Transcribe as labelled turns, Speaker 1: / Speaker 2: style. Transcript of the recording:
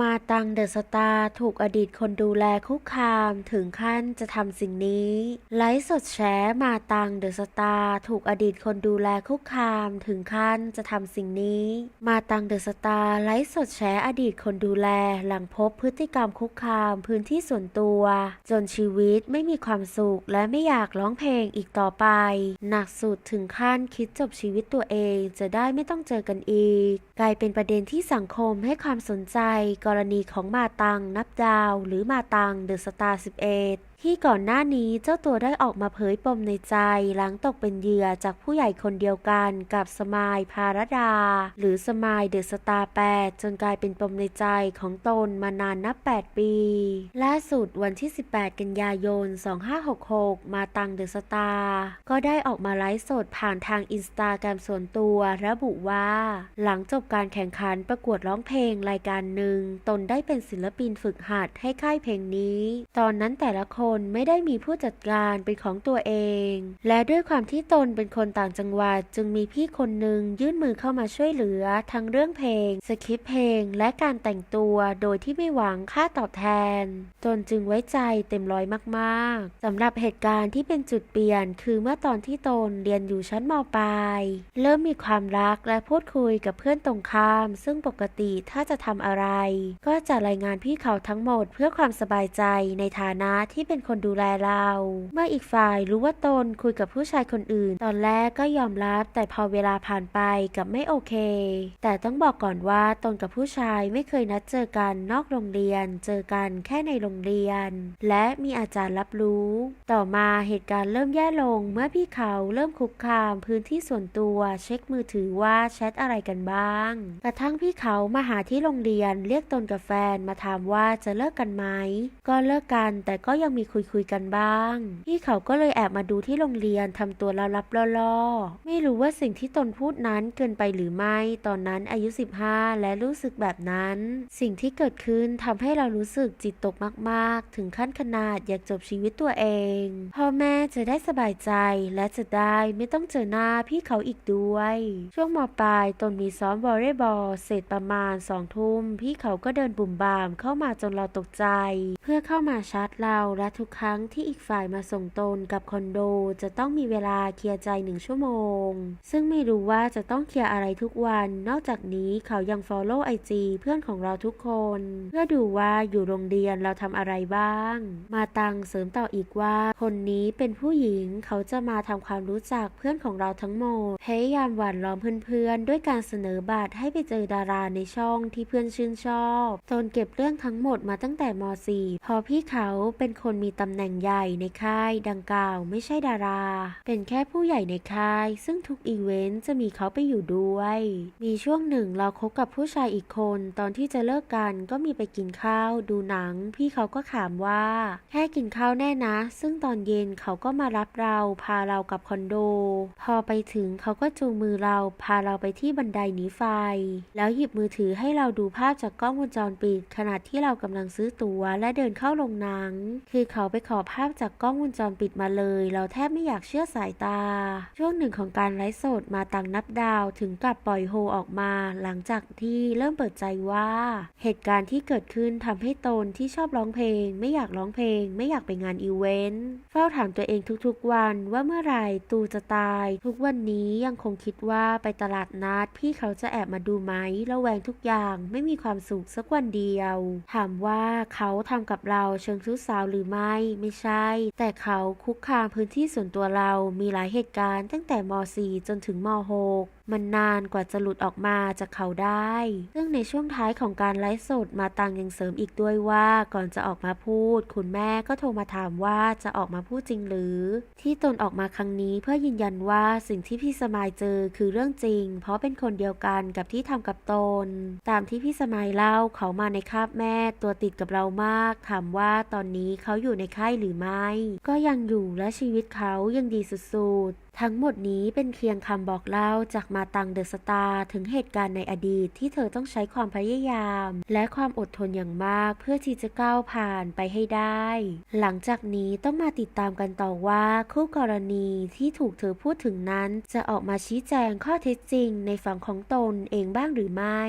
Speaker 1: มาตังเดอะสตาร์ถูกอดีตคนดูแลคุกคามถึงขั้นจะทำสิ่งนี้ ไลฟ์สดแฉมาตังเดอะสตาร์ถูกอดีตคนดูแลคุกคามถึงขั้นจะทำสิ่งนี้ มาตังเดอะสตาร์ไลฟ์สดแฉอดีตคนดูแลหลังพบพฤติกรรมคุกคามพื้นที่ส่วนตัว จนชีวิตไม่มีความสุขและไม่อยากร้องเพลงอีกต่อไป หนักสุดถึงขั้นคิดจบชีวิตตัวเองจะได้ไม่ต้องเจอกันอีก กลายเป็นประเด็นที่สังคมให้ความสนใจกรณีของมาตังนับดาว หรือมาตังเดอะสตาร์11 ที่ก่อนหน้านี้เจ้าตัวได้ออกมาเผยปมในใจ หลังตกเป็นเหยื่อจากผู้ใหญ่คนเดียวกันกับสมายพารดา หรือสมายเดอะสตาร์8จนกลายเป็นปมในใจของตนมานานนับ 8 ปี ล่าสุดวันที่ 18 กันยายน 2566 มาตังเดอะสตาร์ก็ได้ออกมาไลฟ์สดผ่านทางอินสตาแกรมส่วนตัวระบุว่า หลังจบการแข่งขันประกวดร้องเพลงรายการหนึ่ง ตนได้เป็นศิลปินฝึกหัดให้ค่ายเพลงนี้ ตอนนั้นแต่ละคนไม่ได้มีผู้จัดการเป็นของตัวเอง และด้วยความที่ตนเป็นคนต่างจังหวัดจึงมีพี่คนหนึ่งยื่นมือเข้ามาช่วยเหลือทั้งเรื่องเพลง สคริปต์เพลง และการแต่งตัวโดยที่ไม่หวังค่าตอบแทน ตนจึงไว้ใจเต็มร้อยมากๆสำหรับเหตุการณ์ที่เป็นจุดเปลี่ยน คือเมื่อตอนที่ตนเรียนอยู่ชั้นมปลายเริ่มมีความรักและพูดคุยกับเพื่อนตรงข้าม ซึ่งปกติถ้าจะทำอะไร ก็จะรายงานพี่เขาทั้งหมดเพื่อความสบายใจในฐานะที่เป็นคนดูแลเรา เมื่ออีกฝ่ายรู้ว่าตนคุยกับผู้ชายคนอื่น ตอนแรกก็ยอมรับแต่พอเวลาผ่านไปกับไม่โอเค แต่ต้องบอกก่อนว่าตนกับผู้ชายไม่เคยนัดเจอกันนอกโรงเรียน เจอกันแค่ในโรงเรียน และมีอาจารย์รับรู้ ต่อมาเหตุการณ์เริ่มแย่ลงเมื่อพี่เขาเริ่มคุกคามพื้นที่ส่วนตัวเช็คมือถือว่าแชทอะไรกันบ้าง กระทั่งพี่เขามาหาที่โรงเรียนเรียกตนกับแฟนมาถามว่าจะเลิกกันไหม ก็เลิกกันแต่ก็ยังมีคุยคุยๆกันบ้าง พี่เขาก็เลยแอบมาดูที่โรงเรียนทำตัวลับๆล่อๆ ไม่รู้ว่าสิ่งที่ตนพูดนั้นเกินไปหรือไม่ ตอนนั้นอายุ 15 และรู้สึกแบบนั้น สิ่งที่เกิดขึ้นทำให้เรารู้สึกจิตตกมาก ๆ ถึงขั้นขนาดอยากจบชีวิตตัวเอง พ่อแม่จะได้สบายใจและจะได้ไม่ต้องเจอหน้าพี่เขาอีกด้วย ช่วงมปลายตนมีซ้อมวอลเลย์บอลเสร็จประมาณสองทุ่มพี่เขาก็เดินบุ่มบามเข้ามาจนเราตกใจ เพื่อเข้ามาชาร์จเราและทุกครั้งที่อีกฝ่ายมาส่งตนกับคอนโดจะต้องมีเวลาเคลียร์ใจหนึ่งชั่วโมง ซึ่งไม่รู้ว่าจะต้องเคลียร์อะไรทุกวัน นอกจากนี้เขายัง follow IG เพื่อนของเราทุกคน เพื่อดูว่าอยู่โรงเรียนเราทำอะไรบ้าง มาตังเสริมต่ออีกว่าคนนี้เป็นผู้หญิงเขาจะมาทำความรู้จักเพื่อนของเราทั้งหมดพยายามหวานล้อมเพื่อนๆ ด้วยการเสนอบัตรให้ไปเจอดาราในช่องที่เพื่อนชื่นชอบตนเก็บเรื่องทั้งหมดมาตั้งแต่ม .4 พอพี่เขาเป็นคนมีตำแหน่งใหญ่ในค่ายดังกล่าวไม่ใช่ดารา เป็นแค่ผู้ใหญ่ในค่าย ซึ่งทุกอีเวนต์จะมีเขาไปอยู่ด้วย มีช่วงหนึ่งเราคบกับผู้ชายอีกคน ตอนที่จะเลิกกันก็มีไปกินข้าว ดูหนัง พี่เขาก็ถามว่า แค่กินข้าวแน่นะ ซึ่งตอนเย็นเขาก็มารับเราพาเรากับคอนโด พอไปถึงเขาก็จูงมือเราพาเราไปที่บันไดหนีไฟ แล้วหยิบมือถือให้เราดูภาพจากกล้องวงจรปิด ขณะที่เรากำลังซื้อตั๋วและเดินเข้าโรงหนัง คือเขาไปขอภาพจากกล้องวงจรปิดมาเลย เราแทบไม่อยากเชื่อสายตา ช่วงหนึ่งของการไลฟ์สดมาตังนับดาวถึงกับปล่อยโฮออกมา หลังจากที่เริ่มเปิดใจว่า เหตุการณ์ที่เกิดขึ้นทำให้ตนที่ชอบร้องเพลง ไม่อยากร้องเพลง ไม่อยากไปงานอีเวนต์เฝ้าถามตัวเองทุกๆวันว่าเมื่อไหร่ตูจะตาย ทุกวันนี้ยังคงคิดว่าไปตลาดนัดพี่เขาจะแอบมาดูไหมระแวงทุกอย่างไม่มีความสุขสักวันเดียว ถามว่าเขาทำกับเราเชิงชู้สาวหรือไม่ไม่ใช่ แต่เขาคุกคามพื้นที่ส่วนตัวเรามีหลายเหตุการณ์ตั้งแต่ม .4 จนถึงม .6 มันนานกว่าจะหลุดออกมาจากเขาได้ ซึ่งในช่วงท้ายของการไลฟ์สดมาตังยังเสริมอีกด้วยว่าก่อนจะออกมาพูด คุณแม่ก็โทรมาถามว่าจะออกมาพูดจริงหรือ ที่ตนออกมาครั้งนี้เพื่อยืนยันว่าสิ่งที่พี่สมายเจอคือเรื่องจริง เพราะเป็นคนเดียวกันกับที่ทำกับตน ตามที่พี่สมายเล่าเขามาในคาบแม่ตัวติดกับเรามาก ถามว่าตอนนี้เขาอยู่ในค่ายหรือไม่ ก็ยังอยู่และชีวิตเขายังดีสุดๆ ทั้งหมดนี้เป็นเพียงคำบอกเล่าจากมาตังเดอะสตาร์ถึงเหตุการณ์ในอดีตที่เธอต้องใช้ความพยายาม และความอดทนอย่างมากเพื่อที่จะก้าวผ่านไปให้ได้ หลังจากนี้ต้องมาติดตามกันต่อว่าคู่กรณีที่ถูกเธอพูดถึงนั้น จะออกมาชี้แจงข้อเท็จจริงในฝั่งของตนเองบ้างหรือไม่